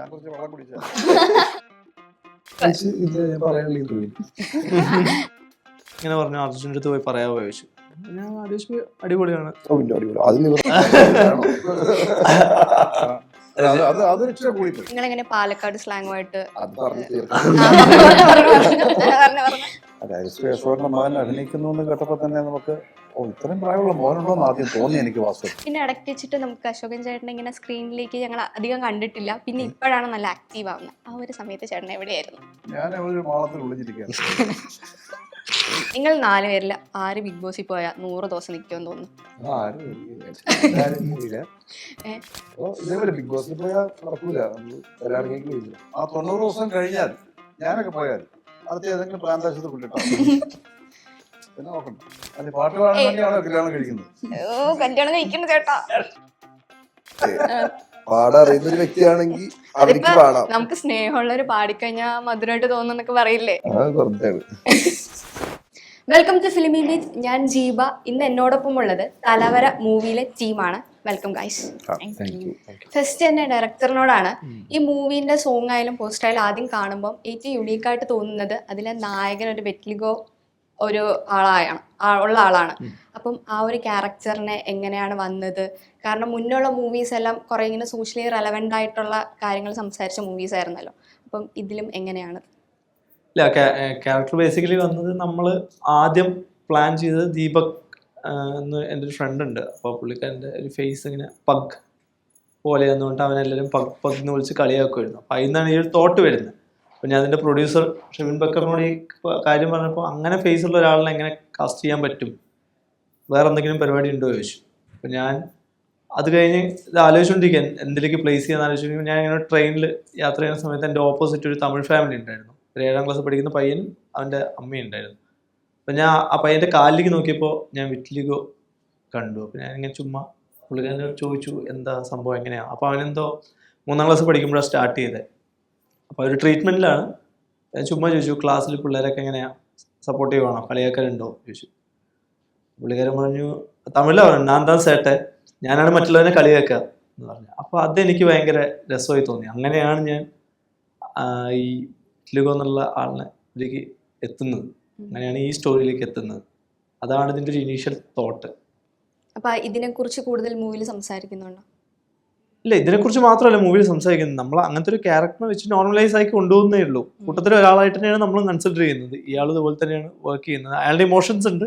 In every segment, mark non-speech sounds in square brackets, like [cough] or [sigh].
ഞാൻ കുറച്ച് വെള്ളം കുടിച്ചു ഇത് ഞാൻ പറയാനുള്ള തോന്നി ഇങ്ങനെ പറഞ്ഞു അർജുന്റെ അടുത്ത് പോയി പറയാൻ ചോദിച്ചു. ഞാൻ ആലോചിച്ചു അടിപൊളിയാണ്. പിന്നെ അടിപൊളി. അത് നിങ്ങൾ അത് അത് അതൊരു ഇച്ചിരി കൂടിപ്പോയി നിങ്ങൾ എങ്ങനെ പാലക്കാട് സ്ലാങ്ങുമായിട്ട് അത് പറഞ്ഞു അതായത് സുരേഷോറിന്റെ മകൻ അഭിനയിക്കുന്നു എന്ന് കേട്ടപ്പോ തന്നെ നമുക്ക് ഓ ഇത്രയും പ്രായമുള്ള മോനുണ്ടോ എന്ന് ആദ്യം തോന്നി എനിക്ക് വാസ്തവം പിന്നെ ഇടയ്ക്ക് വെച്ചിട്ട് നമുക്ക് അശോകൻ ചേട്ടൻ ഇങ്ങനെ സ്ക്രീനിലേക്ക് ഞങ്ങൾ അധികം കണ്ടിട്ടില്ല. പിന്നെ ഇപ്പോഴാണ് നല്ല ആക്റ്റീവ് ആവുന്നത്. ആ ഒരു സമയത്ത് ചേട്ടൻ എവിടെയായിരുന്നു? ഞാൻ ഒരു മാളത്തിൽ ഒളിഞ്ഞിരിക്കുകയാണ് [laughs] നിങ്ങൾ നാല് പേരിൽ ആര് ബിഗ് ബോസിൽ പോയാൽ നൂറ് ദിവസം നിൽക്കുമെന്ന് തോന്നുന്നു? [laughs] ഇതേപോലെ ബിഗ് ബോസിൽ പോയാൽ നടക്കൂല. ആ തൊണ്ണൂറ് ദിവസം കഴിഞ്ഞാൽ ഞാനൊക്കെ പോയാൽ അടുത്ത ഏതെങ്കിലും പ്രാന്താശത്ത് കൊണ്ടിട്ടോ [laughs] പിന്നെ നോക്കണ്ട അല്ലെ പാട്ട് പാടാൻ വേണ്ടിയാണോ കല്യാണം കഴിക്കുന്നത് ഓ കല്യാണം കഴിക്കുന്നു ചേട്ടാ. പാടറിയുന്ന ഒരു വ്യക്തിയാണെങ്കിൽ അവർക്ക് പാടാം. നമുക്ക് സ്നേഹമുള്ളവര് പാടിക്കഴിഞ്ഞാ മധുരമായിട്ട് തോന്നുന്നൊക്കെ പറയില്ലേ? അത് വെൽക്കം ടു ഫിലിമി ബീച്ച് ഞാൻ ജീബ. ഇന്ന് എന്നോടൊപ്പം ഉള്ളത് തലവര മൂവിയിലെ ടീമാണ് വെൽക്കം ഗൈസ് ഫസ്റ്റ് തന്നെ ഡയറക്ടറിനോടാണ് ഈ മൂവിന്റെ സോങ് ആയാലും പോസ്റ്റർ ആയാലും ആദ്യം കാണുമ്പോൾ ഏറ്റവും യുണീക്കായിട്ട് തോന്നുന്നത് അതിലെ നായകൻ ഒരു വെറ്റ്ലിഗോ ഒരു ആളായാണ് ഉള്ള ആളാണ്. അപ്പം ആ ഒരു ക്യാരക്ടറിനെ എങ്ങനെയാണ് വന്നത്? കാരണം മുന്നുള്ള മൂവീസ് എല്ലാം കുറെ ഇങ്ങനെ സോഷ്യലി റെലവെന്റ് ആയിട്ടുള്ള കാര്യങ്ങൾ സംസാരിച്ച മൂവീസ് ആയിരുന്നല്ലോ. അപ്പം ഇതിലും എങ്ങനെയാണ്? ഇല്ല ക്യാരക്ടർ ബേസിക്കലി വന്നത് നമ്മൾ ആദ്യം പ്ലാൻ ചെയ്തത് ദീപക് എന്ന് എന്റെ ഒരു ഫ്രണ്ട് ഉണ്ട്. അപ്പോൾ പുള്ളിക്കാരന്റെ ഒരു ഫേസ് ഇങ്ങനെ പഗ് പോലെ എന്നുകൊണ്ട് അവനെല്ലാവരും പഗ് പഗ് എന്ന് വിളിച്ച് കളിയാക്കുമായിരുന്നു അപ്പോൾ അതിൽ നിന്നാണ് ഈ ഒരു തോട്ട് വരുന്നത്. അപ്പോൾ ഞാൻ അതിന്റെ പ്രൊഡ്യൂസർ ഷെവിൻ ബക്കറിനോട് ഈ കാര്യം പറഞ്ഞപ്പോൾ അങ്ങനെ ഫേസ് ഉള്ള ഒരാളിനെ എങ്ങനെ കാസ്റ്റ് ചെയ്യാൻ പറ്റും? വേറെ എന്തെങ്കിലും പരിപാടി ഉണ്ടോ ചോദിച്ചു. അപ്പോൾ ഞാൻ അത് കഴിഞ്ഞ് ഇത് ആലോചിച്ചുകൊണ്ടിരിക്കാൻ എന്തിലേക്ക് പ്ലേസ് ചെയ്യാൻ ആലോചിച്ചു ഞാൻ ഇങ്ങനെ ട്രെയിനിൽ യാത്ര ചെയ്യുന്ന സമയത്ത് എന്റെ ഓപ്പോസിറ്റ് ഒരു തമിഴ് ഫാമിലി ഉണ്ടായിരുന്നു. ഒരു ഏഴാം ക്ലാസ് പഠിക്കുന്ന പയ്യനും അവന്റെ അമ്മയും ഉണ്ടായിരുന്നു. അപ്പം ഞാൻ ആ പയ്യന്റെ കാലിലേക്ക് നോക്കിയപ്പോൾ ഞാൻ വിറ്റ്ലിഗോ കണ്ടു. അപ്പം ഞാൻ ഇങ്ങനെ ചുമ്മാ പുള്ളിക്കാരനോട് ചോദിച്ചു എന്താ സംഭവം എങ്ങനെയാണ് അപ്പോൾ അവനെന്തോ മൂന്നാം ക്ലാസ് പഠിക്കുമ്പോഴാണ് സ്റ്റാർട്ട് ചെയ്തത് അപ്പോൾ ഒരു ട്രീറ്റ്മെന്റിലാണ് ഞാൻ ചുമ്മാ ചോദിച്ചു ക്ലാസ്സിൽ പിള്ളേരൊക്കെ എങ്ങനെയാണ് സപ്പോർട്ട് ആണോ കളിയാക്കലുണ്ടോ? ചോദിച്ചു. പുള്ളിക്കാരൻ പറഞ്ഞു തമിഴിലാണ് പറഞ്ഞു ഞാൻ താൻ സേട്ടെ ഞാനാണ് മറ്റുള്ളവരെ കളിയാക്കുക. എന്ന് പറഞ്ഞു. അപ്പോൾ അതെനിക്ക് ഭയങ്കര രസമായി തോന്നി. അങ്ങനെയാണ് ഞാൻ ഈ ലുഗോ എന്നുള്ള ആളിനെ ഇതിലേക്ക് എത്തുന്നത്. അങ്ങനെയാണ് ഈ സ്റ്റോറിയിലേക്ക് എത്തുന്നത്. അതാണ് ഇതിന്റെ ഒരു ഇനീഷ്യൽ തോട്ട് അപ്പൊ ഇതിനെക്കുറിച്ച് കൂടുതൽ മൂവിയിൽ സംസാരിക്കുന്നുണ്ടോ? ഇല്ല ഇതിനെക്കുറിച്ച് മാത്രമല്ല മൂവിയിൽ സംസാരിക്കുന്നത്. നമ്മൾ അങ്ങനത്തെ ഒരു ക്യാരക്ടറിനെ വെച്ച് നോർമലൈസ് ആയി കൊണ്ടുപോകുന്നേ ഉള്ളൂ. കൂട്ടത്തിൽ ഒരാളായിട്ട് തന്നെയാണ് നമ്മൾ കൺസിഡർ ചെയ്യുന്നത്. ഇയാൾ ഇതുപോലെ തന്നെയാണ് വർക്ക് ചെയ്യുന്നത്. അയാളുടെ ഇമോഷൻസ് ഉണ്ട്.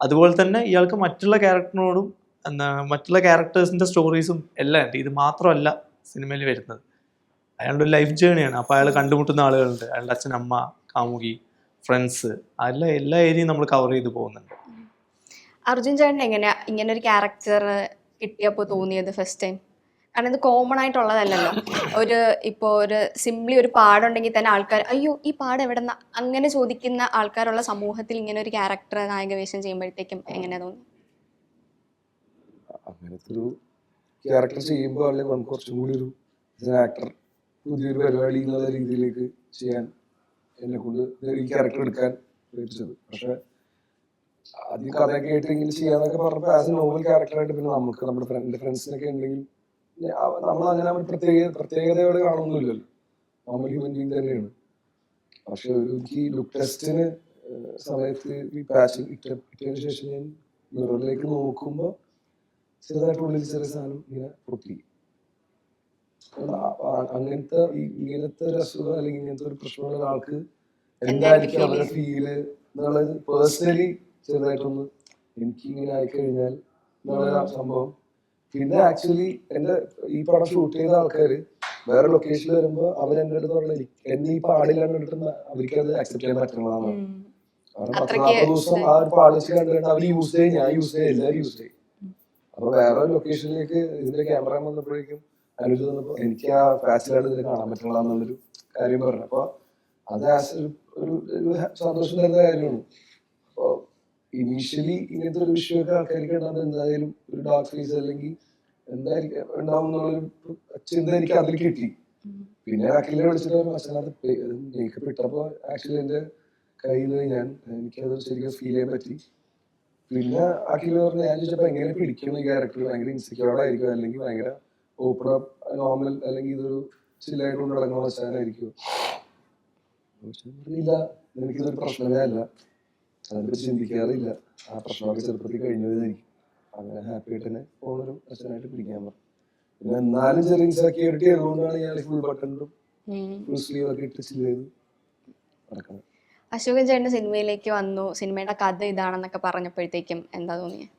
അതുപോലെ തന്നെ ഇയാൾക്ക് മറ്റുള്ള ക്യാരക്ടറിനോടും എന്താ മറ്റുള്ള ക്യാരക്ടേഴ്സിന്റെ സ്റ്റോറീസും എല്ലാം ഉണ്ട്. ഇത് മാത്രമല്ല സിനിമയിൽ വരുന്നത്. അയാളുടെ ഒരു ലൈഫ് ജേണിയാണ് അപ്പോൾ അയാൾ കണ്ടുമുട്ടുന്ന ആളുകളുണ്ട്. അയാളുടെ അച്ഛൻ അമ്മ കാമുകി ഫ്രണ്ട്സ് അതെല്ലാം എല്ലാ ഏരിയയും നമ്മൾ കവർ ചെയ്ത് പോകുന്നുണ്ട്. അർജുൻ ചേട്ടൻ എങ്ങനെയാ ഇങ്ങനെ ഒരു ക്യാരക്ടർ കിട്ടിയപ്പോൾ തോന്നിയത് ഫസ്റ്റ് ടൈം കാരണം ഇത് കോമൺ ആയിട്ടുള്ളതല്ലല്ലോ. ഒരു ഇപ്പോൾ ഒരു സിംപ്ലി ഒരു പാടുണ്ടെങ്കിൽ തന്നെ ആൾക്കാർ അയ്യോ ഈ പാട് എവിടെ നിന്ന് അങ്ങനെ ചോദിക്കുന്ന ആൾക്കാരുള്ള സമൂഹത്തിൽ ഇങ്ങനെ ഒരു ക്യാരക്ടർ നായകവേഷം ചെയ്യുമ്പോഴത്തേക്കും എങ്ങനെയാ തോന്നി? അങ്ങനത്തെ ഒരു ക്യാരക്ടർ ചെയ്യുമ്പോൾ അല്ലെങ്കിൽ നമുക്ക് കുറച്ചും കൂടി ഒരു ആക്ടർ പുതിയൊരു പരിപാടി എന്നുള്ള രീതിയിലേക്ക് ചെയ്യാൻ എന്നെ കൊണ്ട് ഈ ക്യാരക്ടർ എടുക്കാൻ പ്രേരിപ്പിച്ചത് പക്ഷെ ആദ്യം കഥയൊക്കെ ആയിട്ടെങ്കിലും ചെയ്യാന്നൊക്കെ പറഞ്ഞപ്പോൾ ആസ് എ നോവൽ ക്യാരക്ടറായിട്ട് പിന്നെ നമുക്ക് നമ്മുടെ ഫ്രണ്ട് ഫ്രണ്ട്സിനൊക്കെ ഉണ്ടെങ്കിൽ നമ്മൾ അങ്ങനെ ഒരു പ്രത്യേക പ്രത്യേകതയോടെ കാണുന്നില്ലല്ലോ നോർമൽ ഹ്യൂമൻ ബീങ് തന്നെയാണ്. പക്ഷെ ഒരു എനിക്ക് ലുക്ക് ടെസ്റ്റിന് സമയത്ത് ഈ ഇട്ട ഇട്ടതിന് ശേഷം ഞാൻ മിററിലേക്ക് നോക്കുമ്പോൾ ചെറുതായിട്ട് ഉള്ളിൽ ചെറിയ സാധനം ഇങ്ങനെ പൊട്ടി അങ്ങനത്തെ ഇങ്ങനത്തെ ഒരു അസുഖം അല്ലെങ്കിൽ ഇങ്ങനത്തെ ഒരു പ്രശ്നമുള്ള ഒരാൾക്ക് എന്തായിരിക്കും അവരുടെ ഫീൽ എന്നുള്ളത് പേഴ്സണലി ചെറുതായിട്ടൊന്ന് എനിക്ക് ഇങ്ങനെ ആയിക്കഴിഞ്ഞാൽ എന്നുള്ള സംഭവം? പിന്നെ ആക്ച്വലി എന്റെ ഈ പടം ഷൂട്ട് ചെയ്ത ആൾക്കാര് വേറെ ലൊക്കേഷനിൽ വരുമ്പോ അവർ എന്റെ അടുത്ത് പറഞ്ഞു എന്നെ ഈ പാടില്ല കണ്ടിട്ട് അവർക്ക് അത് അക്സെപ്റ്റ് ചെയ്യാൻ പറ്റുന്നതാണ്. കാരണം പത്ത് നാൽപ്പത് ദിവസം ആ ഒരു പാളിച്ച് കണ്ടിട്ട് അവർ യൂസ് ചെയ്യും ഞാൻ യൂസ് ചെയ്യും എല്ലാവരും യൂസ് ചെയ്യും. അപ്പൊ വേറെ ലൊക്കേഷനിലേക്ക് ഇതിന്റെ ക്യാമറ വന്നപ്പോഴേക്കും അനുജ് വന്നപ്പോ എനിക്ക് ആ ഫാസിലായിട്ട് ഇതിനെ കാണാൻ എന്നുള്ളൊരു കാര്യം പറഞ്ഞു. അപ്പൊ അത് ഒരു ഒരു- സന്തോഷം തരുന്ന കാര്യമാണ്. അപ്പൊ ഇനീഷ്യലി ഇങ്ങനത്തെ ഒരു വിഷയമൊക്കെ ആൾക്കാർക്ക് ഉണ്ടാകുമ്പോൾ എന്തായാലും ഒരു ഡാർക്ക് ഫേസ് അല്ലെങ്കിൽ എന്തായിരിക്കും ഉണ്ടാവും ചിന്ത എനിക്ക് അതിൽ കിട്ടി. പിന്നെ അഖിലെ വിളിച്ചിട്ട് അച്ഛനത് മേക്കപ്പ് ഇട്ടപ്പോ ആക്ച്വലി എന്റെ കയ്യിൽ ഞാൻ എനിക്കത് ശരിക്കും ഫീൽ ചെയ്യാൻ പറ്റി. പിന്നെ അഖിൽ പറഞ്ഞ ഞാൻ ചോദിച്ചപ്പോ എങ്ങനെ പിടിക്കണം ഈ ക്യാരക്ടർ ഭയങ്കര ഇൻസെക്യൂർഡ് അല്ലെങ്കിൽ ഭയങ്കര ഓപ്പൺ നോർമൽ അല്ലെങ്കിൽ ഇതൊരു ചില്ലായിട്ട് കൊണ്ട് നടക്കുന്ന മച്ചാനായിരിക്കും ഇല്ല എനിക്കിതൊരു പ്രശ്നമേ അല്ല. അതിനെപ്പറ്റി ചിന്തിക്കാറില്ല. ആ പ്രശ്നമൊക്കെ ചെറുപ്പത്തിൽ കഴിഞ്ഞതായിരിക്കും. അങ്ങനെ ഹാപ്പി ആയിട്ട് തന്നെ പോകുന്നൊരു അച്ഛനായിട്ട് പിടിക്കാൻ പറഞ്ഞു. പിന്നെ എന്നാലും ചെറിയ സെക്യൂരിറ്റി ഉള്ളതുകൊണ്ടാണ് ഞാൻ ഫുൾ ബട്ടണും. ഫുൾ സ്ലീവ് ഒക്കെ ഇട്ട് ചില്ല് ചെയ്ത് നടക്കുന്നത്. അശോകൻ ചേട്ടൻ സിനിമയിലേക്ക് വന്നു. സിനിമയുടെ കഥ ഇതാണെന്നൊക്കെ പറഞ്ഞപ്പോഴത്തേക്കും എന്താ തോന്നിയത്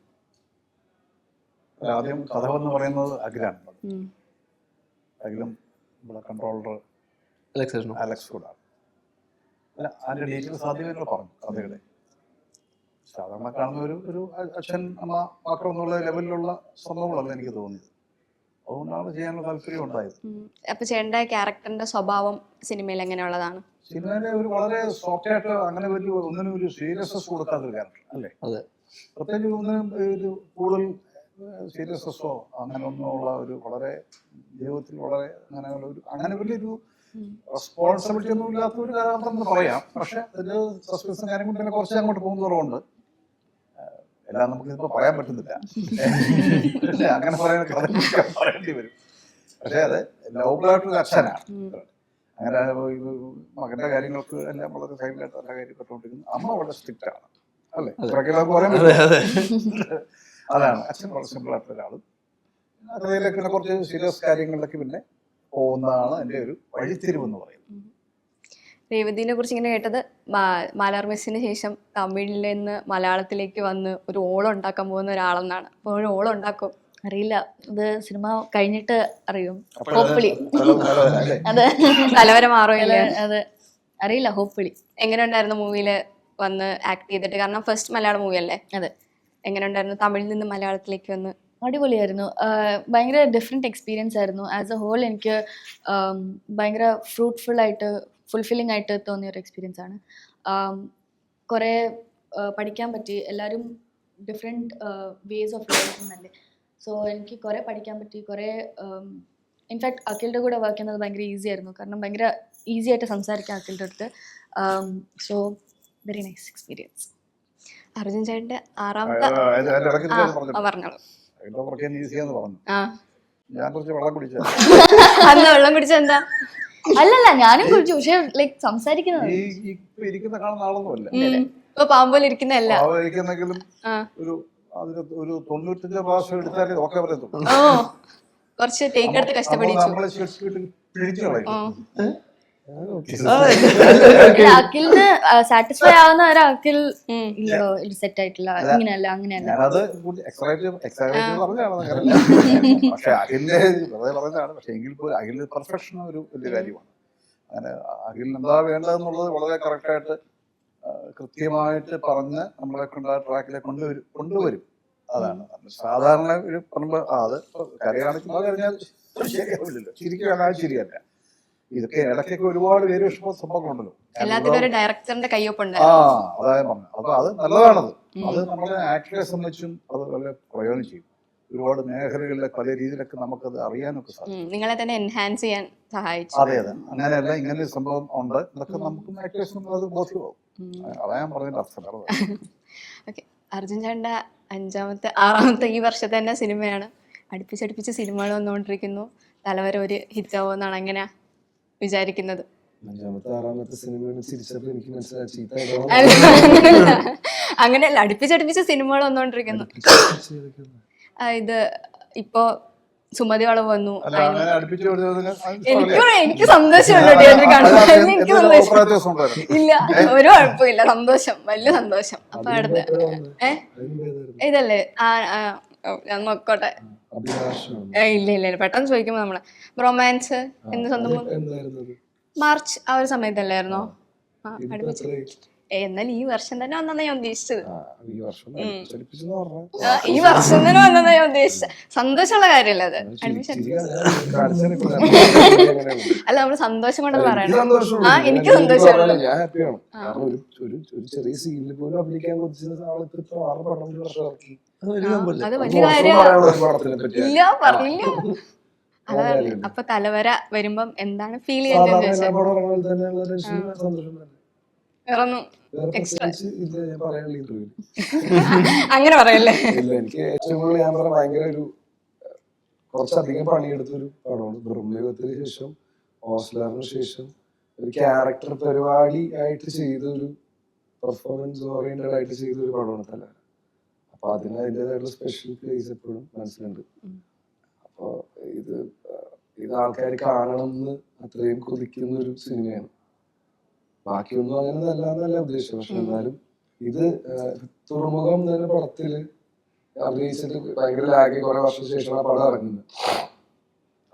ആദ്യം കഥ എന്ന് പറയുന്നത് അഖിലാണ്. അഖിലും ഇവിടെ കൺട്രോളർ അലക്സ് കൂടാണ്. അല്ല അതിന്റെ ഡീറ്റെയിൽസ് ആദ്യമേ പറഞ്ഞു കഥയുടെ. സാധാരണ കാണുന്ന ഒരു ഒരു അച്ഛൻ അമ്മ മാത്രം എന്നുള്ള ലെവലിലുള്ള സംഭവങ്ങളല്ല എനിക്ക് തോന്നിയത് അതുകൊണ്ടാണ് ചെയ്യാനുള്ള താല്പര്യം ഉണ്ടായത്. അപ്പൊ ചേട്ടന്റെ ക്യാരക്ടറിന്റെ സ്വഭാവം സിനിമയിൽ എങ്ങനെയുള്ളതാണ് സിനിമയിലെ ഒരു വളരെ സോഫ്റ്റ് ആയിട്ട് അങ്ങനെ ഒരു ഒന്നിനും ഒരു സീരിയസ്നെസ് കൊടുക്കാത്ത ഒരു ക്യാരക്ടർ അല്ലേ അതെ. പ്രത്യേകിച്ച് ഒന്നിനും ഒരു കൂടുതൽ സീരിയസ്നെസ്സോ അങ്ങനെ ഒന്നുമുള്ള ഒരു വളരെ ജീവിതത്തിൽ വളരെ അങ്ങനെയുള്ള ഒരു അങ്ങനെ വലിയൊരു. റെസ്പോൺസിബിലിറ്റി ഒന്നും ഇല്ലാത്ത ഒരു കഥാപാത്രം എന്ന് പറയാം പക്ഷെ അതിൽ സസ്പെൻസും കാര്യം കൊണ്ട് തന്നെ കുറച്ച് അങ്ങോട്ട് പോകുന്നതുകൊണ്ട് എല്ലാം നമുക്ക് ഇപ്പൊ പറയാൻ പറ്റുന്നില്ല. അങ്ങനെ പറയുന്ന കഥ പറയേണ്ടി വരും. പക്ഷെ അത് ലൗബിളായിട്ടൊരു അച്ഛനാണ്. അങ്ങനെ മകന്റെ കാര്യങ്ങൾക്ക് എല്ലാം വളരെ സൈലന്റ് നല്ല കാര്യം പെട്ടുകൊണ്ടിരിക്കുന്നു അമ്മ വളരെ സ്ട്രിക്റ്റ് ആണ്. അല്ലേ? നമുക്ക് പറയാൻ അതാണ് അച്ഛൻ വളരെ സിമ്പിൾ ആയിട്ടുള്ള ഒരാളും. അതേപോലെ പിന്നെ കുറച്ച് സീരിയസ് കാര്യങ്ങളിലൊക്കെ പിന്നെ പോകുന്നതാണ് എന്റെ ഒരു വഴിത്തിരിവ് എന്ന് പറയുന്നത്. രേവതിനെ കുറിച്ച് ഇങ്ങനെ കേട്ടത് മലർ മിസ്സിന് ശേഷം തമിഴിൽ നിന്ന് മലയാളത്തിലേക്ക് വന്ന് ഒരു ഓളം ഉണ്ടാക്കാൻ പോകുന്ന ഒരാളെന്നാണ്. അപ്പോൾ ഒരു ഓളം ഉണ്ടാക്കും. അറിയില്ല. ഇത് സിനിമ കഴിഞ്ഞിട്ട് അറിയും. ഹോപ്പിളി? അതെ തലവര മാറുമില്ല അതെ. അറിയില്ല ഹോപ്പിളി എങ്ങനെ ഉണ്ടായിരുന്നു മൂവിയിൽ വന്ന് ആക്ട് ചെയ്തിട്ട്? കാരണം ഫസ്റ്റ് മലയാളം മൂവി അല്ലേ? അതെ. എങ്ങനെ ഉണ്ടായിരുന്നു? തമിഴിൽ നിന്ന് മലയാളത്തിലേക്ക് വന്ന്. അടിപൊളിയായിരുന്നു. ഭയങ്കര ഡിഫറെന്റ് എക്സ്പീരിയൻസ് ആയിരുന്നു. ആസ് എ ഹോൾ എനിക്ക് ഭയങ്കര ഫ്രൂട്ട്ഫുൾ ആയിട്ട് ഫുൾഫില്ലിംഗ് ആയിട്ട് തോന്നിയ ഒരു എക്സ്പീരിയൻസ് ആണ്. കുറെ പഠിക്കാൻ പറ്റി. എല്ലാവരും ഡിഫറെന്റ് വേസ് ഓഫ് അല്ലേ സോ എനിക്ക് കുറേ പഠിക്കാൻ പറ്റി. കുറേ ഇൻഫാക്ട് അഖിലിന്റെ കൂടെ വർക്ക് ചെയ്യുന്നത് ഭയങ്കര ഈസി ആയിരുന്നു. കാരണം ഭയങ്കര ഈസി ആയിട്ട് സംസാരിക്കാം അഖിലിന്റെ അടുത്ത്. So very nice experience Arjun ചേട്ടന്റെ ആറാമത്തെ പറഞ്ഞു. പറഞ്ഞോളൂ ഞാൻ കുറച്ച് വെള്ളം കുടിച്ചു [laughs] അന്ന് വെള്ളം കുടിച്ച എന്താ? അല്ലല്ല ഞാനും കുറിച്ച് പക്ഷെ ലൈക് സംസാരിക്കുന്നത് ഈ ഇപ്പൊ ഇരിക്കുന്ന കാണുന്ന ആളൊന്നുമല്ല. ഇപ്പൊ പാമ്പോൽ ഒരു അതിന് ഒരു തൊണ്ണൂറ്റഞ്ച് പ്രാവശ്യം എടുത്താലേ കുറച്ച് ടേക്ക് എടുത്ത് കഷ്ടപ്പെടിച്ചു. നമ്മളെ ശിക്ഷിച്ചിട്ട് പിഴിച്ചു കളയും. ഓ അഖിലിന് സാറ്റിസ്ഫൈ ആവുന്ന ഒരു അഖിൽ ഇത് സെറ്റ് ആയിട്ടില്ല. ഇങ്ങനെയല്ല അങ്ങനെയല്ല. ഞാനത് എക്സൈറ്റ് എക്സൈറ്റ് പറഞ്ഞതാണ് [laughs] അങ്ങനെയല്ല. പക്ഷെ അഖിലിന്റെ വെറുതെ പറഞ്ഞതാണ്. പക്ഷെ എങ്കിൽ പോലും അഖിലിന്റെ പെർഫെക്ഷൻ ഒരു വലിയ കാര്യമാണ്. അങ്ങനെ അഖിലിന് എന്താ വേണ്ടതെന്നുള്ളത് വളരെ കറക്റ്റായിട്ട് കൃത്യമായിട്ട് പറഞ്ഞ് നമ്മളെ കൊണ്ട് ആ ട്രാക്കിലെ കൊണ്ടുവരും കൊണ്ടുവരും. അതാണ്. സാധാരണ ഒരു പറയുമ്പോൾ അത് കരയാണെങ്കിൽ കരഞ്ഞാൽ ശരിയാവില്ലല്ലോ. ചിരിക്കുകയാണ് ശരിയല്ല. ഇതൊക്കെ ഇടയ്ക്കൊക്കെ ഒരുപാട് പേര് വിഷമ സംഭവങ്ങളുണ്ടല്ലോ എല്ലാത്തിനും ഒരു ഡയറക്ടറിന്റെ കയ്യൊപ്പുണ്ട് ആ അതായത് പറഞ്ഞു. അപ്പൊ അത് നല്ലതാണത്. അത് നമ്മളെ ആക്ടറെ സംബന്ധിച്ചും അത് വളരെ പ്രയോജനം ചെയ്യും. ഒരുപാട് മേഖലകളിലെ പല രീതിയിലൊക്കെ നമുക്കത് അറിയാനൊക്കെ സാധിക്കും. നിങ്ങളെ തന്നെ എൻഹാൻസ് ചെയ്യാൻ സഹായിച്ചു. അതെ അതെ. അങ്ങനെയല്ല ഇങ്ങനെ ഒരു സംഭവം ഉണ്ട്. നമുക്കും നമുക്ക് ആക്ടേഴ്സും അത് ബോധ്യമാവും. അതാ ഞാൻ പറഞ്ഞതിന്റെ അർത്ഥം. ഓക്കെ. അർജുൻ ചേണ്ട അഞ്ചാമത്തെ ആറാമത്തെ ഈ വർഷത്തെ തന്നെ സിനിമയാണ്. അടുപ്പിച്ചടുപ്പിച്ച് സിനിമകൾ വന്നുകൊണ്ടിരിക്കുന്നു. തലവരെ ഒരു ഹിറ്റ് ആവുമെന്നാണ്. എങ്ങനെയാ? വിചാരിക്കുന്നത്. അഞ്ചാമത്തെ ആറാമത്തെ സിനിമയാണ് ചിരിച്ചപ്പോൾ എനിക്ക് മനസ്സിലായി. ചീത്ത അല്ല, അങ്ങനെയല്ല. [laughs] അടുപ്പിച്ചടുപ്പിച്ച സിനിമകൾ വന്നുകൊണ്ടിരിക്കുന്നു ഇത് ഇപ്പോ സുമതി വളവ് വന്നു. എനിക്കും എനിക്ക് സന്തോഷമുണ്ട് തിയേറ്ററിൽ കാണുമ്പോൾ എനിക്ക് സന്തോഷം. ഇല്ല ഒരു കുഴപ്പമില്ല. സന്തോഷം വലിയ സന്തോഷം. അപ്പൊ അടുത്ത് ഏ? ഇതല്ലേ? ആ. ഞാൻ നോക്കോട്ടെ. ഇല്ല ഇല്ല പെട്ടെന്ന് ചോദിക്കുമ്പോ നമ്മൾ റൊമാൻസ് എന്ന് സ്വന്തം? മാർച്ച് ആ ഒരു സമയത്തല്ലായിരുന്നോ? അടുപ്പിച്ച്. എന്നാൽ ഈ വർഷം തന്നെ വന്നാ ഞാൻ ഉദ്ദേശിച്ചത്. ഈ വർഷം ചലിപ്പിച്ചെന്ന് ഈ വർഷം തന്നെ വന്നാ ഞാൻ ഉദ്ദേശിച്ചത്. സന്തോഷമുള്ള കാര്യമല്ല അത്? അഡ്മിഷൻ. അല്ല നമ്മൾ സന്തോഷം കൊണ്ടെന്ന് പറയണം. ആ, എനിക്ക് സന്തോഷമുണ്ട്. ഞാൻ ഹാപ്പിയാണ്. കാരണം ഒരു ഒരു ഒരു ചെറിയ സീനിൽ പോലും അഭിനയിക്കാൻ കൊതിച്ച ആൾക്ക് ഇത്ര ആറ് പടം ഒരു വർഷം ഇറക്കി. അത് വലിയ ഇല്ല പറഞ്ഞില്ല. അതാണ്. അപ്പൊ തലവര വരുമ്പം എന്താണ് ഫീൽ ചെയ്യുന്നത് വേറൊന്നും [laughs] അങ്ങനെ പറയല്ലേ? ഇല്ല എനിക്ക് ഏറ്റവും കൂടുതൽ ഞാൻ പറഞ്ഞ ഭയങ്കര ഒരു കുറച്ചധികം പണിയെടുത്തൊരു പടമാണ്. ബ്രഹ്മയുഗത്തിന് ശേഷം ഓസ്ലറിന് ശേഷം ഒരു ക്യാരക്ടർ പരിപാടി ആയിട്ട് ചെയ്ത ഒരു പെർഫോമൻസ് ഓറിയന്റഡ് ആയിട്ട് ചെയ്ത ഒരു പടമാണ് തല. അപ്പൊ അതിന് അതിന്റെതായിട്ടുള്ള സ്പെഷ്യൽ പ്ലേസ് എപ്പോഴും മനസ്സിലുണ്ട്. അപ്പൊ ഇത് ഇത് ആൾക്കാർ കാണണം എന്ന് അത്രയും കൊതിക്കുന്ന ഒരു സിനിമയാണ്. ബാക്കിയൊന്നും അങ്ങനെ നല്ല എന്നല്ല ഉദ്ദേശിച്ചത്. പക്ഷെ എന്നാലും ഇത് തുറമുഖം എന്ന പടത്തിൽ അഭിനയിച്ചിട്ട് ഭയങ്കര ലാഗി കുറെ വർഷം ശേഷമാണ് ആ പടം ഇറങ്ങുന്നത്.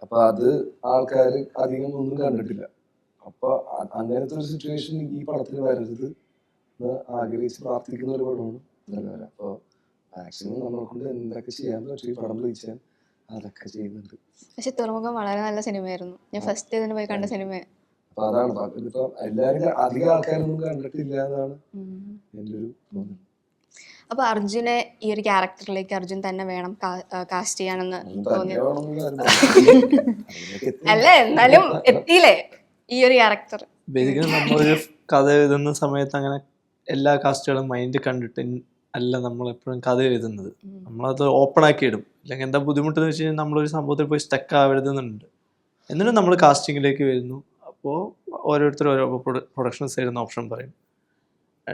അപ്പൊ അത് ആൾക്കാർ അധികം ഒന്നും കണ്ടിട്ടില്ല. അപ്പൊ അങ്ങനത്തെ ഒരു സിറ്റുവേഷൻ ഈ പടത്തിന് വരരുത് എന്ന് ആഗ്രഹിച്ച് പ്രാർത്ഥിക്കുന്ന ഒരു പടമാണ് അപ്പൊ മാക്സിമം നമ്മളെ കൊണ്ട് എന്തൊക്കെ ചെയ്യാൻ പറ്റും ഈ പടം വിളിച്ചാൽ അതൊക്കെ ചെയ്യുന്നുണ്ട്. പക്ഷെ തുറമുഖം വളരെ നല്ല സിനിമയായിരുന്നു ഞാൻ ഫസ്റ്റ് ഇതിന് പോയി കണ്ട സിനിമ അപ്പൊ അതാണ് പ- എല്ലാരും അധികം ആൾക്കാരൊന്നും കണ്ടിട്ടില്ല എന്നാണ് എന്റെ ഒരു തോന്നൽ. അപ്പൊ അർജുനെ ഈ ഒരു ക്യാരക്ടറിലേക്ക് അർജുൻ തന്നെ വേണം കാസ്റ്റ് ചെയ്യാനെന്ന് തോന്നിയത്. [laughs] അല്ല എന്നാലും എത്തിയില്ലേ ഈ ഒരു ക്യാരക്ടർ? ബേസിക്കലി നമ്മളൊരു കഥ എഴുതുന്ന സമയത്ത് അങ്ങനെ എല്ലാ കാസ്റ്റുകളും മൈൻഡ് കണ്ടിട്ട് അല്ല നമ്മൾ എപ്പോഴും കഥ എഴുതുന്നത്. നമ്മളത് ഓപ്പൺ ആക്കി ഇടും. അല്ലെങ്കിൽ എന്താ ബുദ്ധിമുട്ട് എന്ന് വെച്ച് കഴിഞ്ഞാൽ നമ്മളൊരു സംഭവത്തിൽ പോയി സ്റ്റക്ക് ആവരുതെന്നുണ്ട്. എന്നിട്ടും നമ്മൾ കാസ്റ്റിങ്ങിലേക്ക് വരുന്നു. അപ്പോൾ ഓരോരുത്തർ ഓരോ പ്രൊഡക്ഷൻ സൈഡിൽ ഓപ്ഷൻ പറയും.